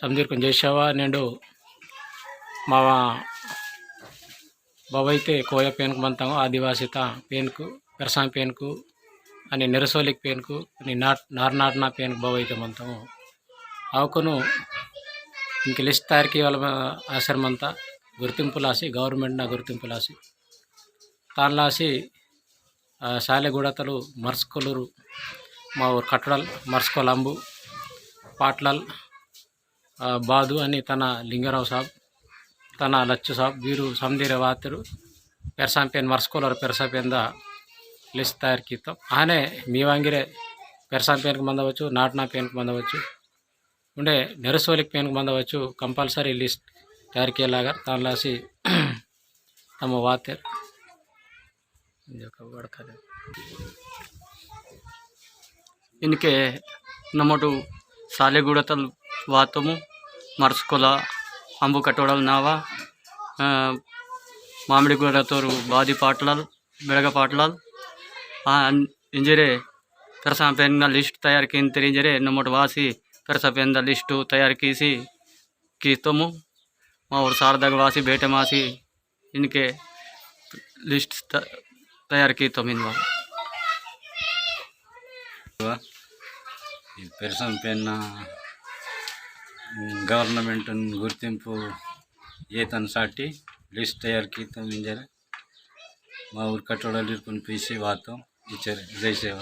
సందీర్కం చేసావా? నేను మా బవైతే కోయ పేనుకు మంతాము ఆదివాసిత పేనుకు పెరసాం పేనుకు అని నిరసోలిక్ పేనుకు అని నాట్ నార్నాట్నా పేనుకు బవైతే మంతాము ఆవుకును ఇంక లిస్ట్ తయారీ వాళ్ళ ఆశ్రమంతా గుర్తింపులాసి గవర్నమెంట్ నా గుర్తింపులాసి తాన్లాసి శాలెగూడతలు మర్స్కొలూరు మా ఊరు కట్టడాలు మర్చుకోలంబు పాట్లల్ బాదు అని తన లింగరావు సాబ్ తన లచ్చు సాబ్ వీరు సమధీర వాతరు పెరసాంపేన్ మర్స్కోలర్ పెరసాపేంద లిస్ట్ తయారు కీతాం. ఆనే మీ వాంగిరే పెరసాంపేన్కి మందవచ్చు నాట్నా పేన్కి మందవచ్చు ఉండే నెరసోలిక్ పేన్కి మందవచ్చు కంపల్సరీ లిస్ట్ తయారు కేలాగా దానిలాసి తమ వాతరు ఇది నమ్మటు సాలెగూడతలు వాతము ಮರ್ಸ್ಕೊಲ ಅಂಬು ಕಟ್ಟೋಡಲ್ ನಾವ ಆ, ಮಾಮಿಡಿಗೂಡತೋರು ಬಾದಿ ಪಾಟ್ಲಾಲ್ ಬೆಳಗ ಪಾಟ್ಲಾಲ್ ಆ, ಅನ್- ಇಂಜರೆ పెరసాపెన్న లిస్ట్ తయారు కింద ఇంజరే నమ్మటి వాసి పెరసాపెన్న లిస్టు తయారు కీసి కీస్తాము మా ఊరు సారదాగా వాసి బేట మాసి ఇన్కే లిస్ట్ త- తయారు కీస్తాం ఇన్వా ఈ పెర్సన్ పెన్న గవర్నమెంట్ గుర్తింపు ఏతను సాటి లిస్ట్ తయారు కీతం ఇంజర మా ఊరు కట్టడాలు కొన్ని పీసి వాతాం. ఇచ్చారు జై సేవ.